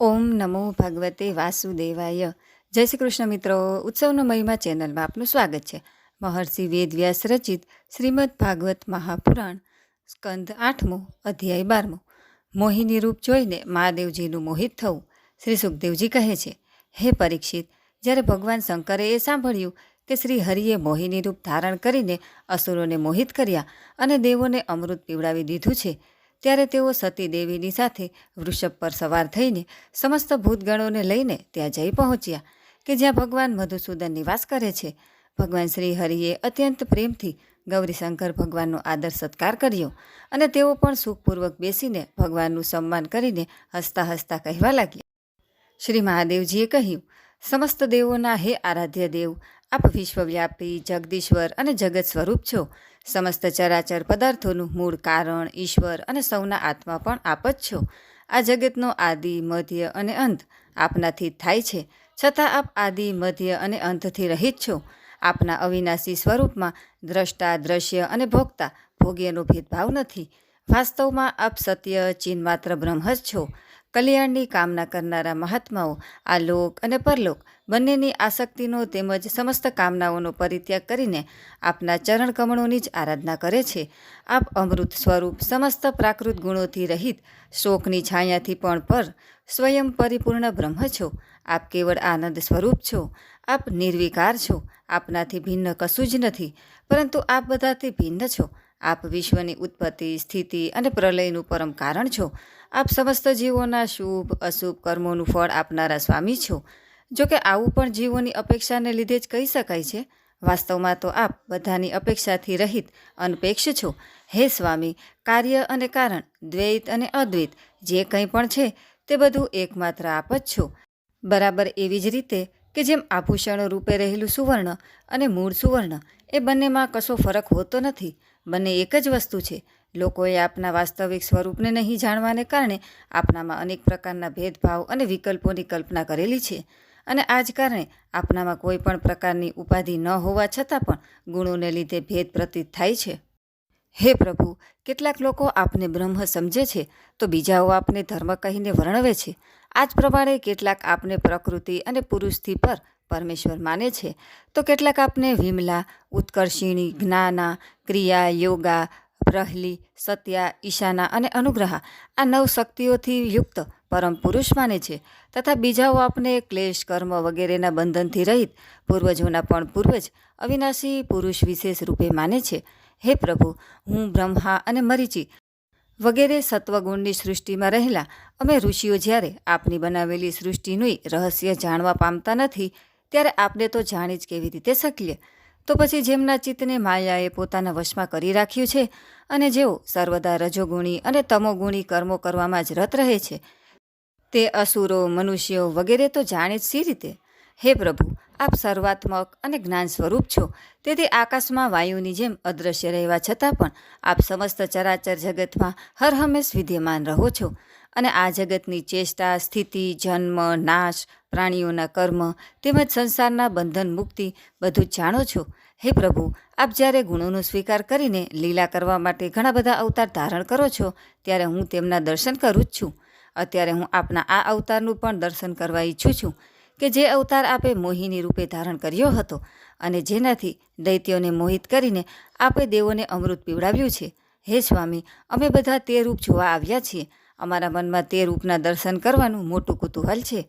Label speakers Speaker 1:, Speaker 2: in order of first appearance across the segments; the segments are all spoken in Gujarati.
Speaker 1: ઓમ નમો ભગવતે વાસુદેવાય. જય શ્રી કૃષ્ણ મિત્રો, ઉત્સવનો મહિમા ચેનલમાં આપનું સ્વાગત છે. મહર્ષિ વેદવ્યાસ રચિત શ્રીમદ ભાગવત મહાપુરાણ, સ્કંદ આઠમો, અધ્યાય બારમો. મોહિની રૂપ જોઈને મહાદેવજીનું મોહિત થવું શ્રી સુખદેવજી કહે છે, હે પરીક્ષિત, જ્યારે ભગવાન શંકરે એ સાંભળ્યું કે શ્રી હરિએ મોહિની રૂપ ધારણ કરીને અસુરોને મોહિત કર્યા અને દેવોને અમૃત પીવડાવી દીધું છે ત્યારે તેઓ સતી દેવીની સાથે વૃષભ પર સવાર થઈને સમસ્ત ભૂતગણોને લઈને ત્યાં જઈ પહોંચ્યા કે જ્યાં ભગવાન મધુસૂદન નિવાસ કરે છે. ભગવાન શ્રી હરિએ અત્યંત પ્રેમથી ગૌરીશંકર ભગવાનનો આદર સત્કાર કર્યો અને તેઓ પણ સુખપૂર્વક બેસીને ભગવાનનું સન્માન કરીને હસતા હસતા કહેવા લાગ્યા. શ્રી મહાદેવજીએ કહ્યું, સમસ્ત દેવોના હે આરાધ્ય દેવ, આપ વિશ્વવ્યાપી જગદીશ્વર અને જગત સ્વરૂપ છો. સમસ્ત ચરાચર પદાર્થોનું મૂળ કારણ, ઈશ્વર અને સૌના આત્મા પણ આપ જ છો. આ જગતનો આદિ, મધ્ય અને અંત આપનાથી થાય છે. છતાં આપ આદિ, મધ્ય અને અંતથી રહિત છો. આપના અવિનાશી સ્વરૂપમાં દ્રષ્ટા, દ્રશ્ય અને ભોગતા ભોગ્યનો ભેદભાવ નથી. વાસ્તવમાં આપ સત્ય ચિન્માત્ર બ્રહ્મ જ છો. કલ્યાણની કામના કરનારા મહાત્માઓ, આ લોક અને પરલોક બંનેની આસક્તિનો તેમજ સમસ્ત કામનાઓનો પરિત્યાગ કરીને આપના ચરણ કમળોની જ આરાધના કરે છે. આપ અમૃત સ્વરૂપ સમસ્ત પ્રાકૃત ગુણોથી રહિત શોકની છાયાથી પણ પર સ્વયં પરિપૂર્ણ બ્રહ્મ છો. આપ કેવળ આનંદ સ્વરૂપ છો. આપ નિર્વિકાર છો. આપનાથી ભિન્ન કશું જ નથી, પરંતુ આપ બધાથી ભિન્ન છો. આપ વિશ્વની ઉત્પત્તિ, સ્થિતિ અને પ્રલયનું પરમ કારણ છો. આપ સમસ્ત જીવોના શુભ, અશુભ કર્મોનું ફળ આપનારા સ્વામી છો. જો કે આવું પણ જીવોની અપેક્ષાને લીધે જ કહી શકાય છે. વાસ્તવમાં તો આપ બધાની અપેક્ષાથી રહિત, અનપેક્ષ છો. હે સ્વામી, કાર્ય અને કારણ, દ્વૈત અને અદ્વૈત, જે કંઈ પણ છે, તે બધું એકમાત્ર આપ જ છો. બરાબર એવી જ રીતે કે જેમ આભૂષણો રૂપે રહેલું સુવર્ણ અને મૂળ સુવર્ણ, એ બંનેમાં કશો ફરક હોતો નથી. બંને એક જ વસ્તુ છે લોકોએ આપના વાસ્તવિક સ્વરૂપને નહીં જાણવાને કારણે આપનામાં અનેક પ્રકારના ભેદભાવ અને વિકલ્પોની કલ્પના કરેલી છે. અને આ જ કારણે આપનામાં કોઈ પણ પ્રકારની ઉપાધિ ન હોવા છતાં પણ ગુણોને લીધે ભેદ પ્રતીત થાય છે. હે પ્રભુ, કેટલાક લોકો આપને બ્રહ્મ સમજે છે, તો બીજાઓ આપને ધર્મ કહીને વર્ણવે છે. આ જ પ્રમાણે કેટલાક આપને પ્રકૃતિ અને પુરુષથી પર પરમેશ્વર માને છે. તો કેટલાક આપને વિમલા, ઉત્કર્ષિણી, જ્ઞાના, ક્રિયા, યોગા પ્રહલી, સત્યા, ઈશાના અને અનુગ્રહા આ નવ શક્તિઓથી યુક્ત પરમ પુરુષ માને છે. તથા બીજાઓ આપને ક્લેશ, કર્મ વગેરેના બંધનથી રહિત પૂર્વજોના પણ પૂર્વજ, અવિનાશી પુરુષ વિશેષ રૂપે માને છે. હે પ્રભુ, હું બ્રહ્મા અને મરીચી વગેરે સત્વગુણની સૃષ્ટિમાં રહેલા અમે ઋષિઓ જ્યારે આપની બનાવેલી સૃષ્ટિનું રહસ્ય જાણવા પામતા નથી, ત્યારે આપને તો જાણી જ કેવી રીતે શકીએ. તો પછી જેમના ચિત્તને માયાએ પોતાના વશમાં કરી રાખ્યું છે અને જેઓ સર્વદા રજોગુણી અને તમોગુણી કર્મો કરવામાં જ રત રહે છે, તે અસુરો, મનુષ્યો વગેરે તો જાણે જ સી રીતે? હે પ્રભુ, આપ સર્વાત્મક અને જ્ઞાન સ્વરૂપ છો, તેથી આકાશમાં વાયુની જેમ અદૃશ્ય રહેવા છતાં પણ આપ સમસ્ત ચરાચર જગતમાં હર હંમેશ વિદ્યમાન રહો છો અને આ જગતની ચેષ્ટા, સ્થિતિ, જન્મ, નાશ પ્રાણીઓના કર્મ તેમજ સંસારના બંધન મુક્તિ બધું જાણો છો? હે પ્રભુ, આપ જ્યારે ગુણોનો સ્વીકાર કરીને લીલા કરવા માટે ઘણા બધા અવતાર ધારણ કરો છો, ત્યારે હું તેમના દર્શન કરું જ છું. અત્યારે હું આપના આ અવતારનું પણ દર્શન કરવા ઈચ્છું છું કે જે અવતાર આપે મોહિની રૂપે ધારણ કર્યો હતો અને જેનાથી દૈત્યોને મોહિત કરીને આપે દેવોને અમૃત પીવડાવ્યું છે. હે સ્વામી, અમે બધા તે રૂપ જોવા આવ્યા છીએ. અમારા મનમાં તે રૂપના દર્શન કરવાનું મોટું કુતૂહલ છે.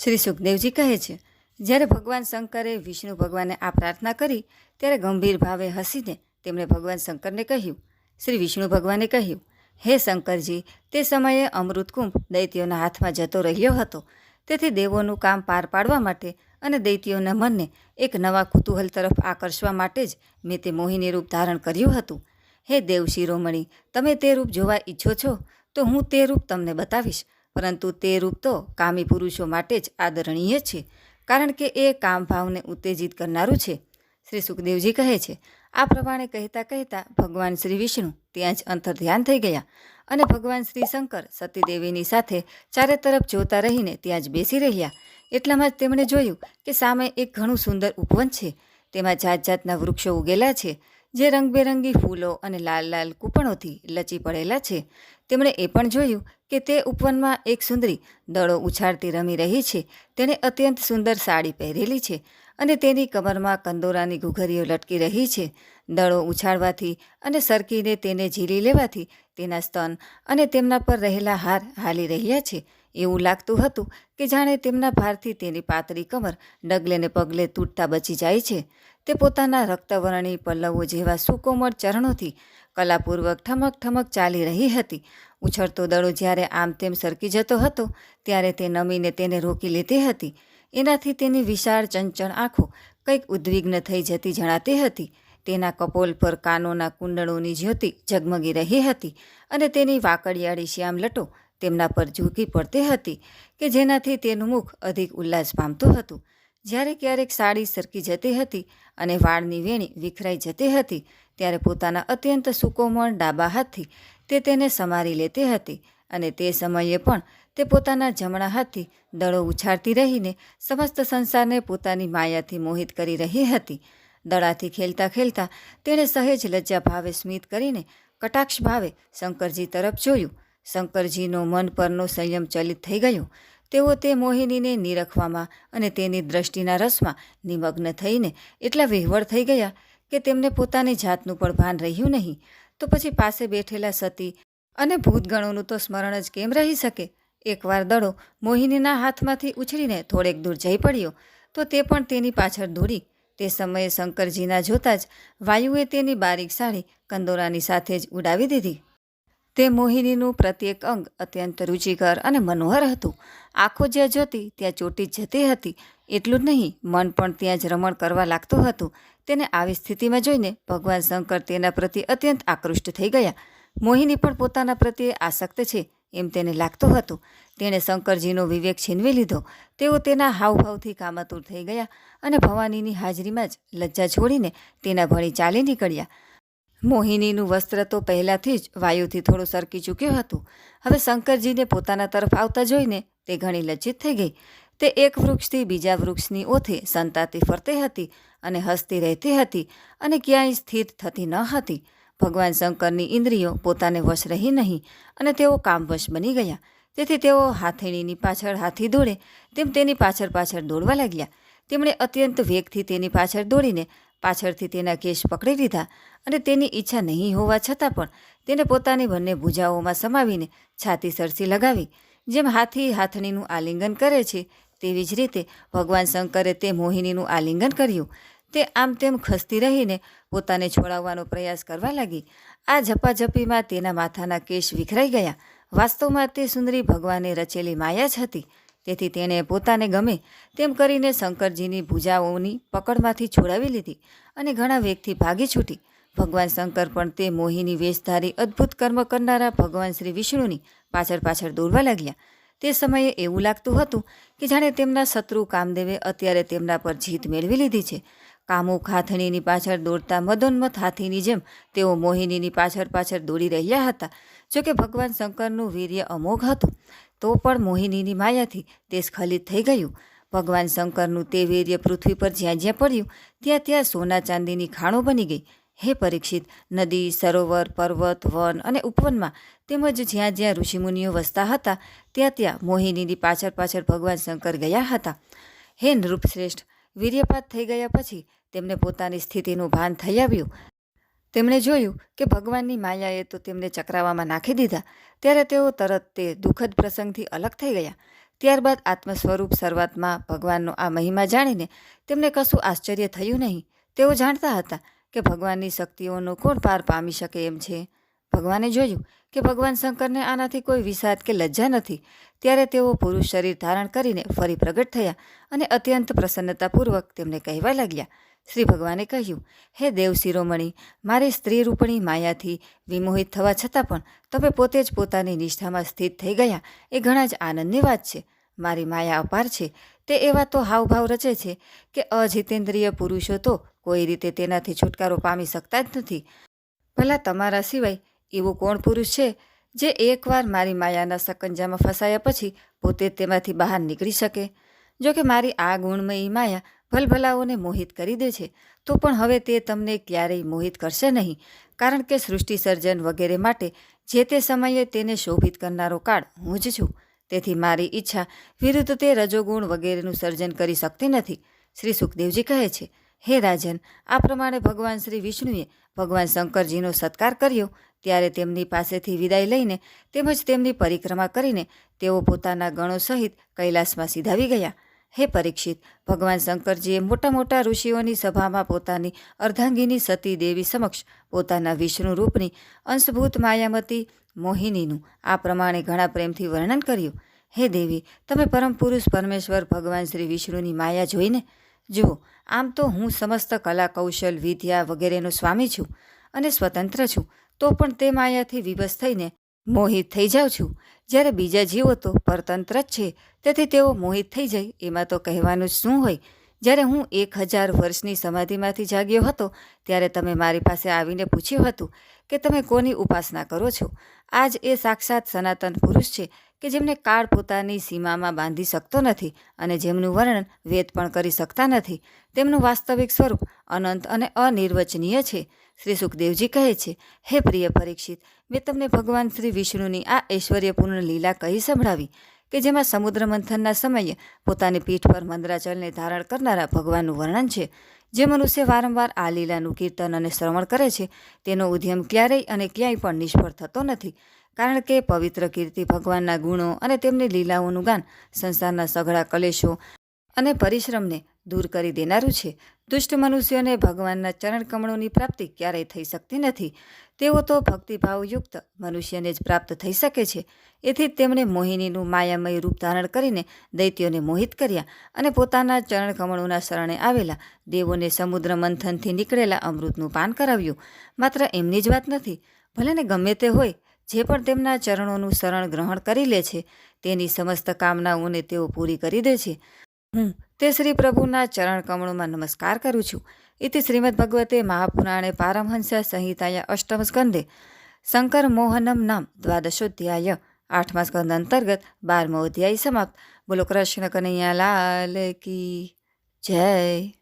Speaker 1: શ્રી સુખદેવજી કહે છે, જ્યારે ભગવાન શંકરે વિષ્ણુ ભગવાને આ પ્રાર્થના કરી, ત્યારે ગંભીર ભાવે હસીને તેમણે ભગવાન શંકરને કહ્યું. શ્રી વિષ્ણુ ભગવાને કહ્યું, હે શંકરજી, તે સમયે અમૃતકુંભ દૈત્યોના હાથમાં જતો રહ્યો હતો. તેથી દેવોનું કામ પાર પાડવા માટે અને દૈત્યોના મનને એક નવા કુતૂહલ તરફ આકર્ષવા માટે જ મેં તે મોહિની રૂપ ધારણ કર્યું હતું. હે દેવ શિરોમણી તમે તે રૂપ જોવા ઈચ્છો છો, તો હું તે રૂપ તમને બતાવીશ. પરંતુ તે રૂપ તો કામી પુરુષો માટે જ આદરણીય છે, કારણ કે એ કામ ભાવને ઉત્તેજિત કરનારું છે. શ્રી સુખદેવજી કહે છે, આ પ્રમાણે કહેતા કહેતા ભગવાન શ્રી વિષ્ણુ ત્યાં જ અંતર ધ્યાન થઈ ગયા અને ભગવાન શ્રી શંકર સતીદેવીની સાથે ચારે તરફ જોતા રહીને ત્યાં જ બેસી રહ્યા. એટલામાં જ તેમણે જોયું કે સામે એક ઘણું સુંદર ઉપવન છે. તેમાં જાત જાતના વૃક્ષો ઉગેલા છે, જે રંગબેરંગી ફૂલો અને લાલ લાલ કૂપણોથી લચી પડેલા છે. તેમણે એ પણ જોયું કે તે ઉપવનમાં એક સુંદરી દડો ઉછાળતી રમી રહી છે. તેણે અત્યંત સુંદર સાડી પહેરેલી છે અને તેની કમરમાં કંદોરાની ઘૂઘરીઓ લટકી રહી છે. દડો ઉછાળવાથી અને સરકીને તેને ઝીલી લેવાથી તેના સ્તન અને તેમના પર રહેલા હાર હાલી રહ્યા છે. એવું લાગતું હતું કે જાણે તેમના ભારથી તેની પાતળી કમર ડગલે ને પગલે તૂટતા બચી જાય છે. તે પોતાના રક્તવર્ણી પલ્લવો જેવા સુકોમળ ચરણોથી કલાપૂર્વક ઠમક ઠમક ચાલી રહી હતી. ઉછળતો દડો જ્યારે આમ તેમ સરકી જતો હતો, ત્યારે તે નમીને તેને રોકી લેતી હતી. એનાથી તેની વિશાળ ચંચળ આંખો કંઈક ઉદ્વિગ્ન થઈ જતી જણાતી હતી. તેના કપોલ પર કાનોના કુંડળોની જ્યોતિ ઝગમગી રહી હતી અને તેની વાકડિયાળી શ્યામ લટો તેમના પર ઝૂકી પડતી હતી કે જેનાથી તેનું મુખ અધિક ઉલ્લાસ પામતું હતું. જ્યારે ક્યારેક સાડી સરકી જતી હતી અને વાળની વેણી વિખરાઈ જતી હતી, ત્યારે પોતાના અત્યંત સુકોમળ ડાબા હાથથી તે તેને સમારી લેતી હતી અને તે સમયે પણ તે પોતાના જમણા હાથથી દડો ઉછાળતી રહીને સમસ્ત સંસારને પોતાની માયાથી મોહિત કરી રહી હતી. દડાથી ખેલતા ખેલતા તેણે સહેજ લજ્જા ભાવે સ્મિત કરીને કટાક્ષ ભાવે શંકરજી તરફ જોયું. શંકરજીનો મન પરનો સંયમ ચલિત થઈ ગયો. તેઓ તે મોહિનીને નિરખવામાં અને તેની દ્રષ્ટિના રસમાં નિમગ્ન થઈને એટલા વિહવળ થઈ ગયા કે તેમને પોતાની જાતનું પણ ભાન રહ્યું નહીં. તો પછી પાસે બેઠેલા સતી અને ભૂતગણોનું તો સ્મરણ જ કેમ રહી શકે? એકવાર દડો મોહિનીના હાથમાંથી ઉછળીને થોડેક દૂર જઈ પડ્યો, તો તે પણ તેની પાછળ દોડી. તે સમયે શંકરજીના જોતા જ વાયુએ તેની બારીક સાડી કંદોરાની સાથે જ ઉડાવી દીધી. તે મોહિનીનું પ્રત્યેક અંગ અત્યંત રુચિકર અને મનોહર હતું. આંખો જ્યાં જોતી, ત્યાં ચોટી જતી હતી. એટલું જ નહીં, મન પણ ત્યાં જ રમણ કરવા લાગતું હતું. તેને આવી સ્થિતિમાં જોઈને ભગવાન શંકર તેના પ્રત્યે અત્યંત આકૃષ્ટ થઈ ગયા. મોહિની પણ પોતાના પ્રત્યે આસક્ત છે એમ તેને લાગતું હતું. તેણે શંકરજીનો વિવેક છીનવી લીધો. તેઓ તેના હાવભાવથી કામાતુર થઈ ગયા અને ભવાનીની હાજરીમાં જ લજ્જા છોડીને તેના ભણી ચાલી નીકળ્યા. મોહિનીનું વસ્ત્ર તો પહેલાંથી જ વાયુથી થોડું સરકી ચૂક્યું હતું. હવે શંકરજીને પોતાના તરફ આવતા જોઈને તે ઘણી લજ્જિત થઈ ગઈ. તે એક વૃક્ષથી બીજા વૃક્ષની ઓથે સંતાતી ફરતી હતી અને હસતી રહેતી હતી અને ક્યાંય સ્થિર થતી ન હતી. ભગવાન શંકરની ઇન્દ્રિયો પોતાને વશ રહી નહીં અને તેઓ કામવશ બની ગયા. તેથી તેઓ હાથીણીની પાછળ હાથી દોડે તેમ તેની પાછળ પાછળ દોડવા લાગ્યા. તેમણે અત્યંત વેગથી તેની પાછળ દોડીને પાછળથી તેના કેશ પકડી લીધા અને તેની ઈચ્છા નહીં હોવા છતાં પણ તેને પોતાની બંને ભૂજાઓમાં સમાવીને છાતી સરસી લગાવી, જેમ હાથી હાથણીનું આલિંગન કરે છે, તેવી જ રીતે ભગવાન શંકરે તે મોહિનીનું આલિંગન કર્યું. તે આમ તેમ ખસતી રહીને પોતાને છોડાવવાનો પ્રયાસ કરવા લાગી. આ ઝપાઝપીમાં તેના માથાના કેશ વિખરાઈ ગયા. વાસ્તવમાં તે સુંદરી ભગવાને રચેલી માયા જ હતી. તેથી તેણે પોતાને ગમે તેમ કરીને શંકરજીની ભૂજાઓની પકડમાંથી છોડાવી લીધી અને ઘણા વેગથી ભાગી છૂટી. ભગવાન શંકર પણ તે મોહિની વેશધારી અદ્ભુત કર્મ કરનારા ભગવાન શ્રી વિષ્ણુની પાછળ પાછળ દોડવા લાગ્યા. તે સમયે એવું લાગતું હતું કે જાણે તેમના શત્રુ કામદેવે અત્યારે તેમના પર જીત મેળવી લીધી છે. કામુક હાથણીની પાછળ દોડતા મદોન્મત હાથીની જેમ તેઓ મોહિનીની પાછળ પાછળ દોડી રહ્યા હતા. જોકે ભગવાન શંકરનું વીર્ય અમોઘ હતું, તો પણ મોહિનીની માયાથી તે સ્ખલિત થઈ ગયું. ભગવાન શંકરનું તે વીર્ય પૃથ્વી પર જ્યાં જ્યાં પડ્યું, ત્યાં ત્યાં સોના ચાંદીની ખાણો બની ગઈ. હે પરીક્ષિત, નદી, સરોવર, પર્વત, વન અને ઉપવનમાં તેમજ જ્યાં જ્યાં ઋષિમુનિઓ વસતા હતા, ત્યાં ત્યાં મોહિનીની પાછળ પાછળ ભગવાન શંકર ગયા હતા. હે નૃપશ્રેષ્ઠ, વીર્યપાત થઈ ગયા પછી તેમને પોતાની સ્થિતિનું ભાન થઈ આવ્યું. તેમણે જોયું કે ભગવાનની માયાએ તો તેમને ચક્રાવામાં નાખી દીધા, ત્યારે તેઓ તરત તે દુઃખદ પ્રસંગથી અલગ થઈ ગયા. ત્યારબાદ આત્મ સ્વરૂપ શરૂઆતમાં ભગવાનનો આ મહિમા જાણીને તેમને કશું આશ્ચર્ય થયું નહીં. તેઓ જાણતા હતા કે ભગવાનની શક્તિઓનો કોણ પાર પામી શકે એમ છે. ભગવાને જોયું કે ભગવાન શંકરને આનાથી કોઈ વિષાદ કે લજ્જા નથી. ત્યારે તેઓ પુરુષ શરીર ધારણ કરીને ફરી પ્રગટ થયા અને અત્યંત પ્રસન્નતાપૂર્વક તેમને કહેવા લાગ્યા શ્રી ભગવાને કહ્યું, હે દેવ શિરોમણી, મારી સ્ત્રી રૂપણી માયાથી વિમોહિત થવા છતાં પણ તમે પોતે જ પોતાની નિષ્ઠામાં સ્થિત થઈ ગયા એ ઘણા જ આનંદની વાત છે. મારી માયા અપાર છે. તે એવા તો હાવભાવ રચે છે કે અજિતેન્દ્રિય પુરુષો તો કોઈ રીતે તેનાથી છુટકારો પામી શકતા જ નથી. ભલા તમારા સિવાય એવું કોણ પુરુષ છે જે એકવાર મારી માયાના સકંજામાં ફસાયા પછી પોતે તેમાંથી બહાર નીકળી શકે? જોકે મારી આ ગુણમયી માયા ભલભલાઓને મોહિત કરી દે છે, તો પણ હવે તે તમને ક્યારેય મોહિત કરશે નહીં, કારણ કે સૃષ્ટિ સર્જન વગેરે માટે જે તે સમયે તેને શોભિત કરનારો કાળ હું જ છું. તેથી મારી ઈચ્છા વિરુદ્ધ તે રજોગુણ વગેરેનું સર્જન કરી શકતી નથી. શ્રી સુખદેવજી કહે છે, હે રાજન, આ પ્રમાણે ભગવાન શ્રી વિષ્ણુએ ભગવાન શંકરજીનો સત્કાર કર્યો, ત્યારે તેમની પાસેથી વિદાય લઈને તેમજ તેમની પરિક્રમા કરીને તેઓ પોતાના ગણો સહિત કૈલાસમાં સીધાવી ગયા. હે પરીક્ષિત, ભગવાન શંકરજીએ મોટા મોટા ઋષિઓની સભામાં પોતાની અર્ધાંગીની સતી દેવી સમક્ષ પોતાના વિષ્ણુ રૂપની અંશભૂત માયામતી મોહિનીનું આ પ્રમાણે ઘણા પ્રેમથી વર્ણન કર્યું. હે દેવી, તમે પરમ પુરુષ પરમેશ્વર ભગવાન શ્રી વિષ્ણુની માયા જોઈને જુઓ, આમ તો હું સમસ્ત કલા કૌશલ વિદ્યા વગેરેનો સ્વામી છું અને સ્વતંત્ર છું, તો પણ તે માયાથી વિવશ થઈને મોહિત થઈ જાઉં છું. જ્યારે બીજા જીવો તો પરતંત્ર જ છે તેથી તેઓ મોહિત થઈ જાય એમાં તો કહેવાનું શું હોય? જ્યારે હું એક હજાર વર્ષની સમાધિમાંથી જાગ્યો હતો, ત્યારે તમે મારી પાસે આવીને પૂછ્યું હતું કે તમે કોની ઉપાસના કરો છો? આજ એ સાક્ષાત સનાતન પુરુષ છે કે જેમને કાળ પોતાની સીમામાં બાંધી શકતો નથી અને જેમનું વર્ણન વેદ પણ કરી શકતા નથી. તેમનું વાસ્તવિક સ્વરૂપ અનંત અને અનિર્વચનીય છે. શ્રી સુખદેવજી કહે છે, હે પ્રિય પરીક્ષિત, મેં તમને ભગવાન શ્રી વિષ્ણુની આ ઐશ્વર્યપૂર્ણ લીલા કહી સંભળાવી. કે જેમાં સમુદ્ર મંથનના સમયે પોતાની પીઠ પર મંદરાચલને ધારણ કરનારા ભગવાનનું વર્ણન છે. જે મનુષ્ય વારંવાર આ લીલાનું કીર્તન અને શ્રવણ કરે છે, તેનો ઉદ્યમ ક્યારેય અને ક્યાંય પણ નિષ્ફળ થતો નથી. કારણ કે પવિત્ર કીર્તિ ભગવાનના ગુણો અને તેમની લીલાઓનું ગાન સંસારના સઘળા કલેશો અને પરિશ્રમને દૂર કરી દેનારું છે. દુષ્ટ મનુષ્યોને ભગવાનના ચરણ કમળોની પ્રાપ્તિ ક્યારેય થઈ શકતી નથી. તેઓ તો ભક્તિભાવયુક્ત મનુષ્યને જ પ્રાપ્ત થઈ શકે છે. એથી જ તેમણે મોહિનીનું માયામય રૂપ ધારણ કરીને દૈત્યોને મોહિત કર્યા અને પોતાના ચરણ કમળોના શરણે આવેલા દેવોને સમુદ્ર મંથનથી નીકળેલા અમૃતનું પાન કરાવ્યું. માત્ર એમની જ વાત નથી ભલે ને ગમે તે હોય, જે પણ તેમના ચરણોનું શરણ ગ્રહણ કરી લે છે, તેની સમસ્ત કામનાઓને તેઓ પૂરી કરી દે છે. હું તે શ્રી પ્રભુના ચરણ કમળોમાં નમસ્કાર કરું છું. ઇતિ શ્રીમદ ભગવતે મહાપુરાણે પારમહંસ સંહિતાયા અષ્ટમ સ્કંદે શંકર મોહનમ નામ દ્વાદશોધ્યાય આઠમા સ્કંદ અંતર્ગત બારમો અધ્યાય સમાપ્ત. બોલો કૃષ્ણ કનૈયા લાલ કી જય.